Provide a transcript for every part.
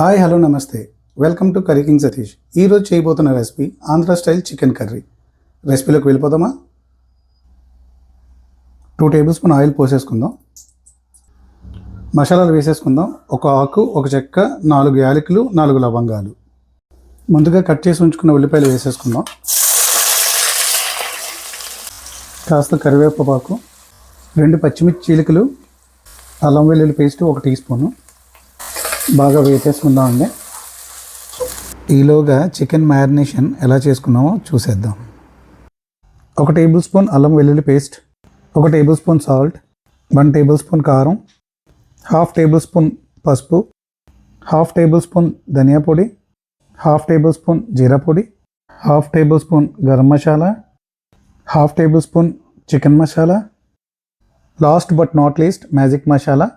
Hi hello నమస్తే. Welcome to curry king Satish ఈరోజు చేయబోతున్న recipe Andhra style chicken curry. రెసిపీలోకి వెళ్ళిపోదామా? టూ టేబుల్ స్పూన్ ఆయిల్ పోసేసుకుందాం. మసాలాలు వేసేసుకుందాం. ఒక ఆకు ఒక చెక్క నాలుగు యాలకులు నాలుగు లవంగాలు. ముందుగా కట్ చేసి ఉంచుకున్న ఉల్లిపాయలు వేసేసుకుందాం. కాస్త కరివేపాకు రెండు పచ్చిమిర్చి చీలికలు అల్లం వెల్లుల్లి పేస్ట్ ఒక టీ స్పూను. బాగా వేసేసుకుందామండి ఈలోగా చికెన్ మ్యారినేషన్ ఎలా చేసుకున్నామో చూసేద్దాం. ఒక టేబుల్ స్పూన్ అల్లం వెల్లుల్లి పేస్ట్ ఒక tablespoon salt one tablespoon కారం హాఫ్ టేబుల్ స్పూన్ పసుపు హాఫ్ టేబుల్ స్పూన్ ధనియా పొడి హాఫ్ టేబుల్ స్పూన్ జీరా పొడి half tablespoon garam masala half tablespoon chicken masala last but not least magic masala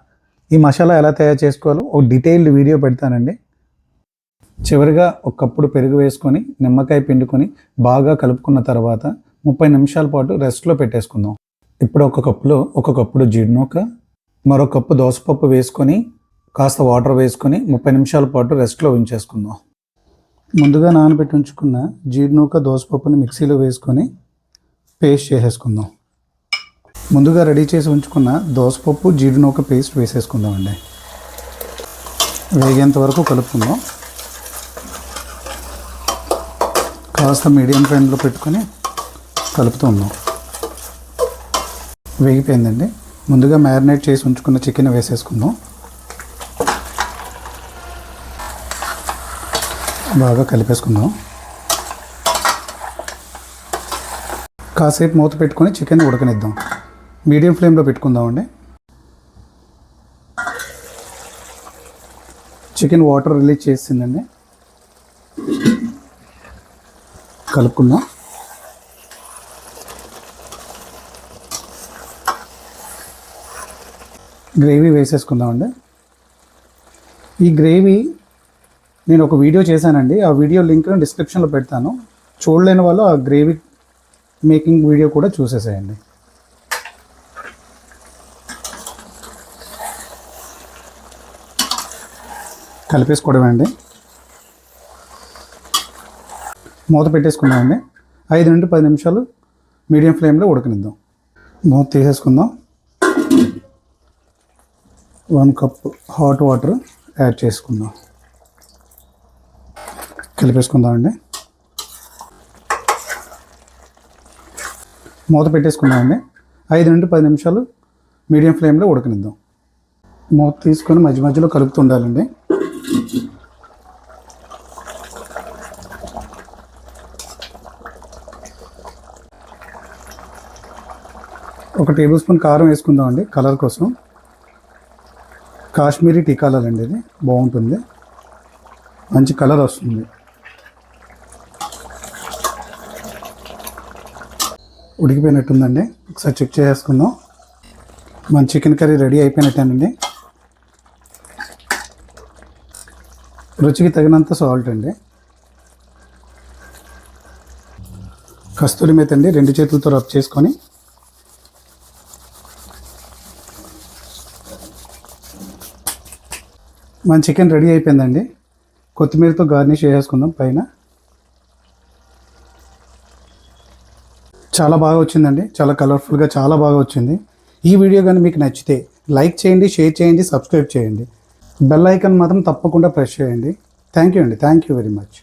ఈ మసాలా ఎలా తయారు చేసుకోవాలో ఒక డీటెయిల్డ్ వీడియో పెడతానండి. చివరిగా ఒకప్పుడు పెరుగు వేసుకొని నిమ్మకాయ పిండుకొని బాగా కలుపుకున్న తర్వాత ముప్పై నిమిషాల పాటు రెస్ట్లో పెట్టేసుకుందాం. ఇప్పుడు ఒక కప్పులో ఒక కప్పుడు జీడినూక మరో కప్పు దోసపప్పు వేసుకొని కాస్త వాటర్ వేసుకొని ముప్పై నిమిషాల పాటు రెస్ట్లో ఉంచేసుకుందాం. ముందుగా నానబెట్టి ఉంచుకున్న జీడినూక దోసపప్పుని మిక్సీలో వేసుకొని పేస్ట్ చేసేసుకుందాం. ముందుగా రెడీ చేసి ఉంచుకున్న దోసపప్పు జీడినూక పేస్ట్ వేసేసుకుందామండి. వేగేంత వరకు కలుపుకుందాం. కాస్త మీడియం ఫ్లేమ్లో పెట్టుకొని కలుపుతూ ఉందాం వేగిపోయిందండి. ముందుగా మ్యారినేట్ చేసి ఉంచుకున్న చికెన్ వేసేసుకుందాం. బాగా కలిపేసుకుందాం. కాసేపు మూత పెట్టుకొని చికెన్ ఉడకనిద్దాం. మీడియం ఫ్లేమ్లో పెట్టుకుందామండి. చికెన్ వాటర్ రిలీజ్ చేసిందండి. కలుపుకుందాం. గ్రేవీ వేసేసుకుందామండి. ఈ గ్రేవీ నేను ఒక వీడియో చేశానండి. ఆ వీడియో లింక్ డిస్క్రిప్షన్లో పెడతాను. చూడలేని వాళ్ళు ఆ గ్రేవీ మేకింగ్ వీడియో కూడా చూసేసేయండి. కలిపేసుకోవడం అండి మూత పెట్టేసుకుందామండి. ఐదు నుండి పది నిమిషాలు మీడియం ఫ్లేమ్లో ఉడకనిద్దాం. మూత తీసేసుకుందాం. One cup hot water add చేసుకుందాం. కలిపేసుకుందామండి. మూత పెట్టేసుకుందామండి. ఐదు నుండి పది నిమిషాలు మీడియం ఫ్లేమ్లో ఉడకనిద్దాం. మూత తీసుకొని మధ్య మధ్యలో కలుపుతూ ఉండాలండి. ఒక టేబుల్ స్పూన్ కారం వేసుకుందామండి కలర్ కోసం. కాశ్మీరీ టీ కలర్ అండి ఇది బాగుంటుంది. మంచి కలర్ వస్తుంది. ఉడికిపోయినట్టుందండి. ఒకసారి చెక్ చేసుకుందాం మన చికెన్ కర్రీ రెడీ అయిపోయినట్టేనండి. రుచికి తగినంత సాల్ట్ అండి. కస్తూరి మేత అండి రెండు చేతులతో రబ్ చేసుకొని మన చికెన్ రెడీ అయిపోయిందండి. కొత్తిమీరతో గార్నిష్ చేసుకుందాం పైన. చాలా బాగా వచ్చిందండి. చాలా కలర్ఫుల్గా చాలా బాగా వచ్చింది. ఈ వీడియో కానీ మీకు నచ్చితే లైక్ చేయండి షేర్ చేయండి సబ్స్క్రైబ్ చేయండి. బెల్ ఐకాన్ మాత్రం తప్పకుండా ప్రెస్ చేయండి. థ్యాంక్ యూ అండి. Thank you very much